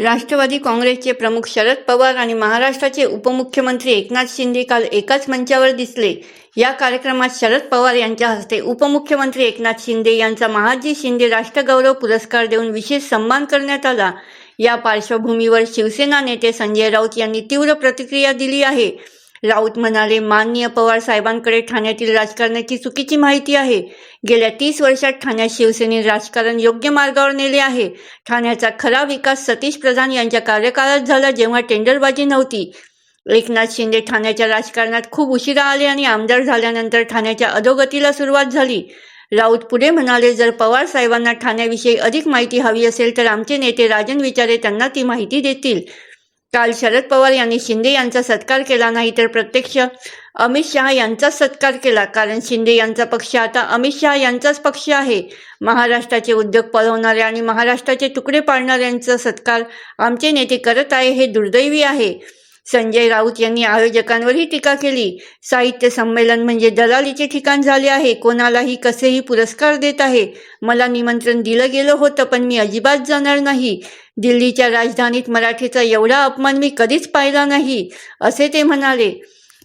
राष्ट्रवादी काँग्रेसचे प्रमुख शरद पवार आणि महाराष्ट्राचे उपमुख्यमंत्री एकनाथ शिंदे काल एकाच मंचावर दिसले. या कार्यक्रमात शरद पवार यांच्या हस्ते उपमुख्यमंत्री एकनाथ शिंदे यांचा महाजी शिंदे राष्ट्रगौरव पुरस्कार देऊन विशेष सन्मान करण्यात आला. या पार्श्वभूमीवर शिवसेना नेते संजय राऊत यांनी तीव्र प्रतिक्रिया दिली आहे. राऊत म्हणाले माननीय पवार साहेबांकडे ठाण्यातील राजकारणाची चुकीची माहिती आहे. गेल्या तीस वर्षात ठाण्यात शिवसेनेने राजकारण योग्य मार्गावर नेले आहे. ठाण्याचा खरा विकास सतीश प्रधान यांच्या कार्यकाळात झाला जेव्हा टेंडरबाजी नव्हती. एकनाथ शिंदे ठाण्याच्या राजकारणात खूप उशिरा आले आणि आमदार झाल्यानंतर ठाण्याच्या अधोगतीला सुरुवात झाली. राऊत पुढे म्हणाले जर पवार साहेबांना ठाण्याविषयी अधिक माहिती हवी असेल तर आमचे नेते राजन विचारे त्यांना ती माहिती देतील. काल शरद पवार यांनी शिंदे यांचा सत्कार केला नाही तर प्रत्यक्ष अमित शहा यांचाच सत्कार केला. कारण शिंदे यांचा पक्ष आता अमित शहा यांचाच पक्ष आहे. महाराष्ट्राचे उद्योग पळवणाऱ्या आणि महाराष्ट्राचे तुकडे पाडणाऱ्यांचा सत्कार आमचे नेते करत आहे हे दुर्दैवी आहे. संजय राऊत यांनी आयोजकांवरही टीका केली. साहित्य संमेलन म्हणजे दलालीचे ठिकाण झाले आहे. कोणालाही कसेही पुरस्कार देत आहे. मला निमंत्रण दिलं गेलं होतं पण मी अजिबात जाणार नाही. दिल्लीच्या राजधानीत मराठीचा एवढा अपमान मी कधीच पाहिला नाही असे ते म्हणाले.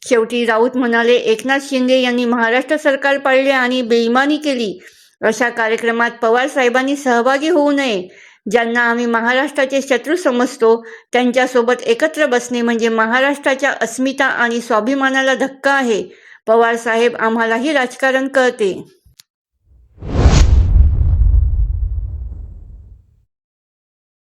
शेवटी राऊत म्हणाले एकनाथ शिंदे यांनी महाराष्ट्र सरकार पाळले आणि बेईमानी केली. अशा कार्यक्रमात पवार साहेबांनी सहभागी होऊ नये. ज्यांना आम्ही महाराष्ट्राचे शत्रू समजतो त्यांच्यासोबत एकत्र बसणे म्हणजे महाराष्ट्राच्या अस्मिता आणि स्वाभिमानाला धक्का आहे. पवार साहेब आम्हालाही राजकारण कळते